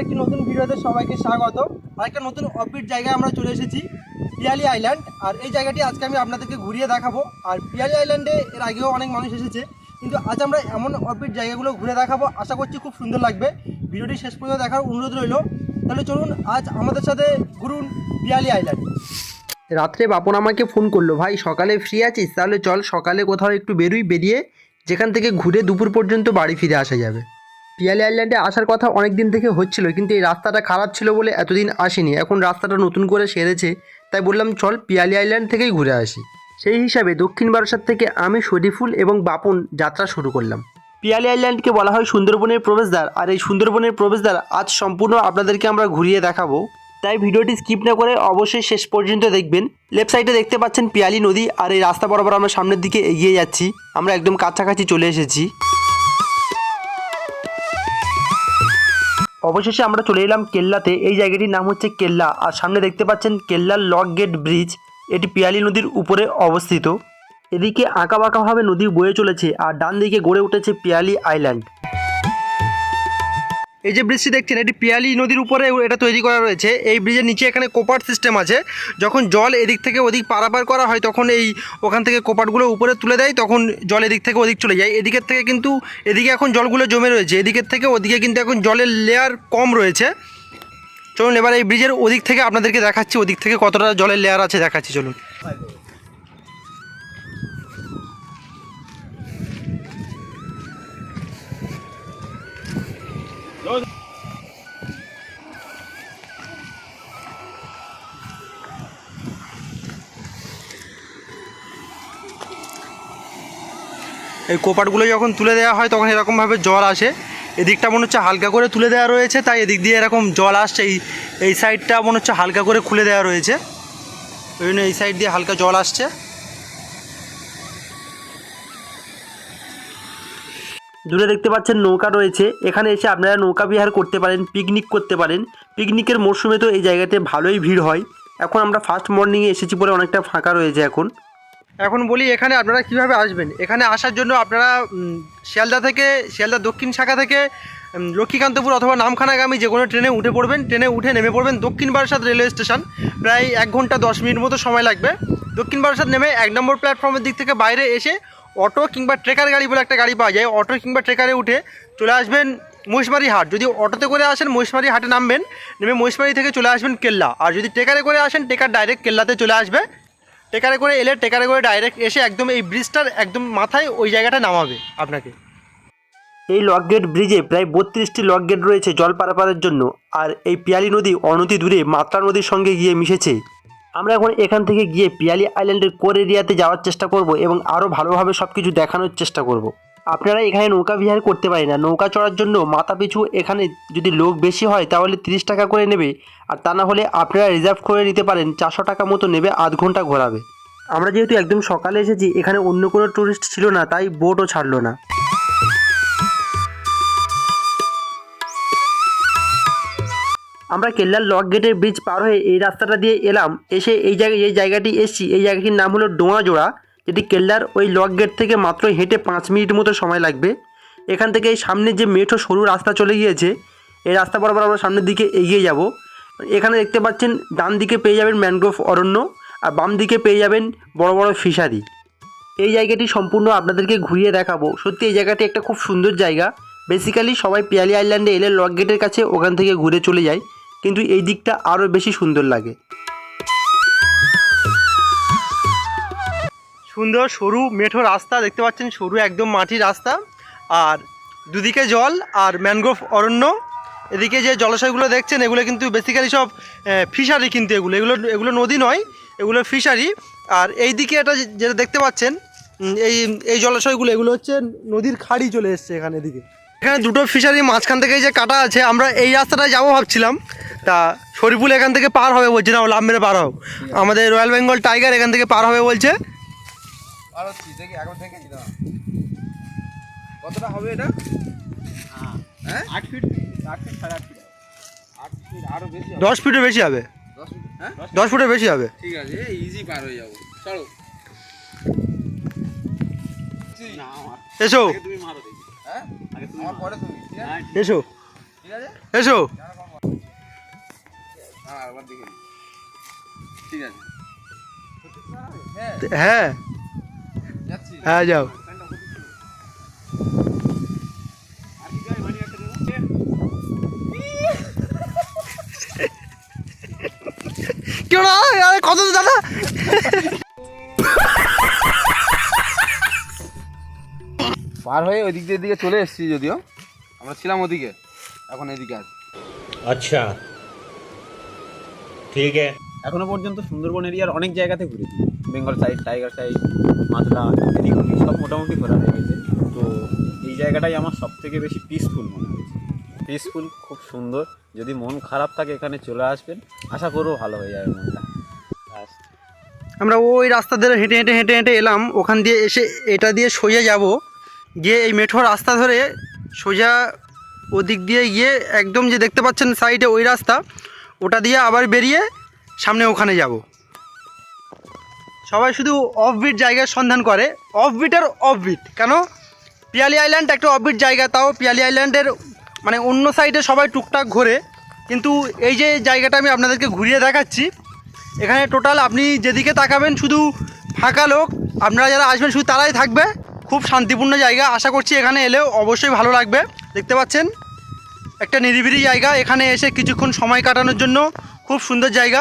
আরেকটি নতুন ভিডিওতে সবাইকে স্বাগত। আরেকটা নতুন অফবিট জায়গায় আমরা চলে এসেছি, পিয়ালি আইল্যান্ড আর এই জায়গাটি আজকে আমি আপনাদেরকে ঘুরিয়ে দেখাবো। আর পিয়ালি আইল্যান্ডে এর আগেও অনেক মানুষ এসেছে, কিন্তু আজ আমরা এমন অফবিট জায়গাগুলো ঘুরে দেখাবো। আশা করছি খুব সুন্দর লাগবে। ভিডিওটি শেষ পর্যন্ত দেখার অনুরোধ রইল। তাহলে চলুন আজ আমাদের সাথে ঘুরুন পিয়ালি আইল্যান্ড রাত্রে বাপন আমাকে ফোন করল, ভাই, সকালে ফ্রি আছিস? তাহলে চল, সকালে কোথাও একটু বেরোই, বেরিয়ে যেখান থেকে ঘুরে দুপুর পর্যন্ত বাড়ি ফিরে আসা যাবে। পিয়ালি আইল্যান্ডে আসার কথা অনেক দিন থেকে হচ্ছিল, কিন্তু এই রাস্তাটা খারাপ ছিল বলে এতদিন আসেনি। এখন রাস্তাটা নতুন করে সেরেছে, তাই বললাম, চল পিয়ালি আইল্যান্ড থেকেই ঘুরে আসি। সেই হিসাবে দক্ষিণ বারাসাত থেকে আমি শরীফুল এবং বাপন যাত্রা শুরু করলাম। পিয়ালি আইল্যান্ডকে বলা হয় সুন্দরবনের প্রবেশদ্বার, আর এই সুন্দরবনের প্রবেশদ্বার আজ সম্পূর্ণ আপনাদেরকে আমরা ঘুরিয়ে দেখাবো। তাই ভিডিওটি স্কিপ না করে অবশ্যই শেষ পর্যন্ত দেখবেন। লেফট সাইডে দেখতে পাচ্ছেন পিয়ালি নদী, আর এই রাস্তা বরাবর আমরা সামনের দিকে এগিয়ে যাচ্ছি। আমরা একদম কাছাকাছি চলে এসেছি। অবশেষে আমরা চলে এলাম কেল্লাতে। এই জায়গাটির নাম হচ্ছে কেল্লা। আর সামনে দেখতে পাচ্ছেন কেল্লার লক গেট ব্রিজ। এটি পিয়ালি নদীর উপরে অবস্থিত। এদিকে আঁকা বাঁকাভাবে নদী বয়ে চলেছে আর ডান দিকে গড়ে উঠেছে পিয়ালি আইল্যান্ড। এই যে ব্রিজটি দেখছেন, এটি পিয়ালি নদীর উপরে এটা তৈরি করা রয়েছে। এই ব্রিজের নিচে এখানে কোপার সিস্টেম আছে। যখন জল এদিক থেকে ওদিক পারাপার করা হয়, তখন এই ওখান থেকে কোপাটগুলো উপরে তুলে দেয়, তখন জল এদিক থেকে ওদিক চলে যায়। এদিকের থেকে কিন্তু, এদিকে এখন জলগুলো জমে রয়েছে। এদিকের থেকে ওদিকে কিন্তু এখন জলের লেয়ার কম রয়েছে। চলুন, এবার এই ব্রিজের ওদিক থেকে আপনাদেরকে দেখাচ্ছি, ওদিক থেকে কতটা জলের লেয়ার আছে দেখাচ্ছি, চলুন। এই কোপাটগুলো যখন তুলে দেওয়া হয়, তখন এরকমভাবে জল আসে। এদিকটা মনে হচ্ছে হালকা করে তুলে দেওয়া রয়েছে, তাই এদিক দিয়ে এরকম জল আসছে। এই এই সাইডটা মনে হচ্ছে হালকা করে খুলে দেওয়া রয়েছে। ওই জন্য এই সাইড দিয়ে হালকা জল আসছে। দূরে দেখতে পাচ্ছেন নৌকা রয়েছে। এখানে এসে আপনারা নৌকা বিহার করতে পারেন পিকনিক করতে পারেন। পিকনিকের মরশুমে তো এই জায়গাতে ভালোই ভিড় হয়। এখন আমরা ফার্স্ট মর্নিংয়ে এসেছি বলে অনেকটা ফাঁকা রয়েছে এখন। এখন বলি এখানে আপনারা কীভাবে আসবেন? এখানে আসার জন্য আপনারা শিয়ালদা থেকে, শিয়ালদা দক্ষিণ শাখা থেকে লক্ষ্মীকান্তপুর অথবা নামখানাগামী যে কোনো ট্রেনে উঠে পড়বেন। ট্রেনে উঠে নেমে পড়বেন দক্ষিণ বারাসাত রেলওয়ে স্টেশন। প্রায় এক ঘণ্টা দশ মিনিট মতো সময় লাগবে। দক্ষিণ বারাসাত নেমে এক নম্বর প্ল্যাটফর্মের দিক থেকে বাইরে এসে অটো কিংবা ট্রেকার গাড়ি বলে একটা গাড়ি পাওয়া যায়। অটো কিংবা ট্রেকারে উঠে চলে আসবেন মহিষমারি হাট। যদি অটোতে করে আসেন মহিষমারি হাটে নামবেন, নেমে মহিষমারি থেকে চলে আসবেন কেল্লা। আর যদি ট্রেকারে করে আসেন, ট্রেকার ডাইরেক্ট কেল্লাতে চলে আসবে। টেকারে করে এলে ট্রেকারে করে ডাইরেক্ট এসে একদম এই ব্রিজটার একদম মাথায় ওই জায়গাটা নামাবে আপনাকে। এই লক গেট ব্রিজে প্রায় বত্রিশটি লক গেট রয়েছে জল পারাপারের জন্য। আর এই পিয়ালি নদী অনতি দূরে মাত্রা নদীর সঙ্গে গিয়ে মিশেছে। আমরা এখন এখান থেকে গিয়ে পিয়ালি আইল্যান্ডের কোর এরিয়াতে যাওয়ার চেষ্টা করব এবং আরও ভালোভাবে সব কিছু দেখানোর চেষ্টা করব। আপনারা এখানে নৌকা বিহার করতে পারেন না। নৌকা চড়ার জন্য মাথা পিছু এখানে যদি লোক বেশি হয় তাহলে তিরিশ টাকা করে নেবে। আর তা না হলে আপনারা রিজার্ভ করে নিতে পারেন। চারশো টাকা মতো নেবে আধ ঘণ্টা ঘোরাবে। আমরা যেহেতু একদম সকালে এসেছি, এখানে অন্য কোনো টুরিস্ট ছিল না, তাই বোটও ছাড়লো না। আমরা কেল্লার লক গেটের ব্রিজ পার হয়ে এই রাস্তাটা দিয়ে এলাম। এসে এই জায়গায় এই জায়গাটি এসছি। এই জায়গাটির নাম হলো ডোঙাজোড়া যেটি কেল্লার ওই লক গেট থেকে মাত্র হেঁটে পাঁচ মিনিট মতো সময় লাগবে। এখান থেকে এই সামনে যে মেঠো সরু রাস্তা চলে গিয়েছে, এই রাস্তা বরাবর আমরা সামনের দিকে এগিয়ে যাব। এখানে দেখতে পাচ্ছেন ডান দিকে পেয়ে যাবেন ম্যানগ্রোভ অরণ্য আর বাম দিকে পেয়ে যাবেন বড় বড় ফিশারি। এই জায়গাটি সম্পূর্ণ আপনাদেরকে ঘুরিয়ে দেখাবো। সত্যি এই জায়গাটি একটা খুব সুন্দর জায়গা। বেসিক্যালি সবাই পিয়ালি আইল্যান্ডে এলে লক গেটের কাছে ওখান থেকে ঘুরে চলে যায়। কিন্তু এই দিকটা আরও বেশি সুন্দর লাগে। সুন্দর, সরু, মেঠো রাস্তা, দেখতে পাচ্ছেন সরু একদম মাটির রাস্তা। আর দুদিকে জল আর ম্যানগ্রোভ অরণ্য। এদিকে যে জলাশয়গুলো দেখছেন, এগুলো কিন্তু বেসিক্যালি সব ফিশারি কিন্তু এগুলো। এগুলো এগুলো নদী নয়, এগুলো ফিশারি। আর এই দিকে এটা যেটা দেখতে পাচ্ছেন এই এই জলাশয়গুলো, এগুলো হচ্ছে নদীর খাড়ি চলে এসছে এখানে এদিকে। এখানে দুটো ফিশারি মাঝখান থেকে যে কাটা আছে, আমরা এই রাস্তাটায় যাব ভাবছিলাম। তা শরীফুল এখান থেকে পার হবে বলছে না লাভ মেরে পার হোক আমাদের রয়্যাল বেঙ্গল টাইগার এখান থেকে পার হবে বলছে। কতটা হবে এটা? হ্যাঁ? আট ফিট আট ফিট সাড়ে আট ফিট আট ফিট আরও বেশি দশ ফিটের বেশি হবে। দশ হ্যাঁ? দশ ফুটের বেশি হবে। ঠিক আছে ইজি পার হয়ে যাব। চলো। এসো। তুমি মারো দেখি। হ্যাঁ? আমার পরে তুমি ঠিক আছে? এসো। এসো? হ্যাঁ ঠিক আছে। হ্যাঁ। হ্যাঁ যাও। কেন কত দাদা? পার হয়ে ওই দিক দিয়ে দিকে চলে এসেছি যদিও। আমরা ছিলাম ওদিকে এখন এদিকে আছি। আচ্ছা। ঠিক আছে। এখনও পর্যন্ত সুন্দরবন এরিয়ার অনেক জায়গাতে ঘুরেছি। Bengal side tiger side Matla এদিক সব মোটামুটি ঘোরা হয়ে গেছে। তো এই জায়গাটাই আমার সব থেকে বেশি পিসফুল মনে হয়েছে পিসফুল খুব সুন্দর। যদি মন খারাপ থাকে এখানে চলে আসবেন। আশা করব ভালো হয়ে যাবে মনটা। আমরা ওই রাস্তা ধরে হেঁটে হেঁটে হেঁটে হেঁটে এলাম। ওখান দিয়ে এসে এটা দিয়ে সোজা যাব। গিয়ে এই মেঠো রাস্তা ধরে সোজা ওদিক দিয়ে গিয়ে একদম যে দেখতে পাচ্ছেন সাইডে ওই রাস্তা ওটা দিয়ে আবার বেরিয়ে সামনে ওখানে যাব। সবাই শুধু অফবিট জায়গার সন্ধান করে। অফবিট আর অফবিট কেন? পিয়ালি আইল্যান্ড একটা অফবিট জায়গা, তাও পিয়ালি আইল্যান্ডের মানে অন্য সাইডে সবাই টুকটাক ঘোরে। কিন্তু এই যে জায়গাটা আমি আপনাদেরকে ঘুরিয়ে দেখাচ্ছি, এখানে টোটাল আপনি যেদিকে তাকাবেন শুধু ফাঁকা লোক, আপনারা যারা আসবেন শুধু তারাই থাকবে। খুব শান্তিপূর্ণ জায়গা। আশা করছি এখানে এলেও অবশ্যই ভালো লাগবে। দেখতে পাচ্ছেন? একটা নিরিবিলি জায়গা, এখানে এসে কিছুক্ষণ সময় কাটানোর জন্য খুব সুন্দর জায়গা।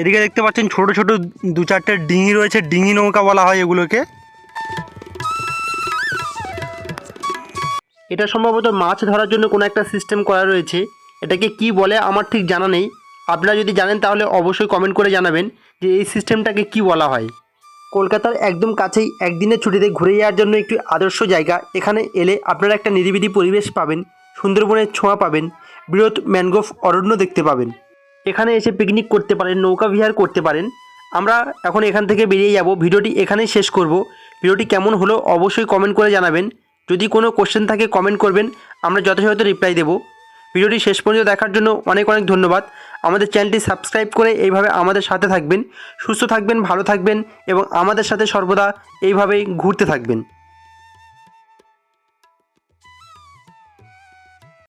এদিকে দেখতে পাচ্ছেন ছোট ছোট দু চারটে ডিঙি রয়েছে, ডিঙি নৌকা বলা হয় এগুলোকে। এটা সম্ভবত মাছ ধরার জন্য কোনো একটা সিস্টেম করা রয়েছে। এটাকে কি বলে আমার ঠিক জানা নেই। আপনারা যদি জানেন তাহলে অবশ্যই কমেন্ট করে জানাবেন যে এই সিস্টেমটাকে কি বলা হয়। কলকাতার একদম কাছেই একদিনের ছুটিতে ঘুরে যাওয়ার জন্য একটি আদর্শ জায়গা। এখানে এলে আপনারা একটা নিরিবিলি পরিবেশ পাবেন। সুন্দরবনের ছোঁয়া পাবেন। বৃহৎ ম্যানগ্রোভ অরণ্য দেখতে পাবেন। এখানে এসে পিকনিক করতে পারেন, নৌকা বিহার করতে পারেন। আমরা এখন এখান থেকে বেরিয়ে যাব। ভিডিওটি এখানেই শেষ করব। ভিডিওটি কেমন হলো অবশ্যই কমেন্ট করে জানাবেন। যদি কোনো কোশ্চেন থাকে কমেন্ট করবেন। আমরা যথাযথ রিপ্লাই দেবো। ভিডিওটি শেষ পর্যন্ত দেখার জন্য অনেক অনেক ধন্যবাদ। আমাদের চ্যানেলটি সাবস্ক্রাইব করে এইভাবে আমাদের সাথে থাকবেন। সুস্থ থাকবেন, ভালো থাকবেন এবং আমাদের সাথে সর্বদা এইভাবেই ঘুরতে থাকবেন।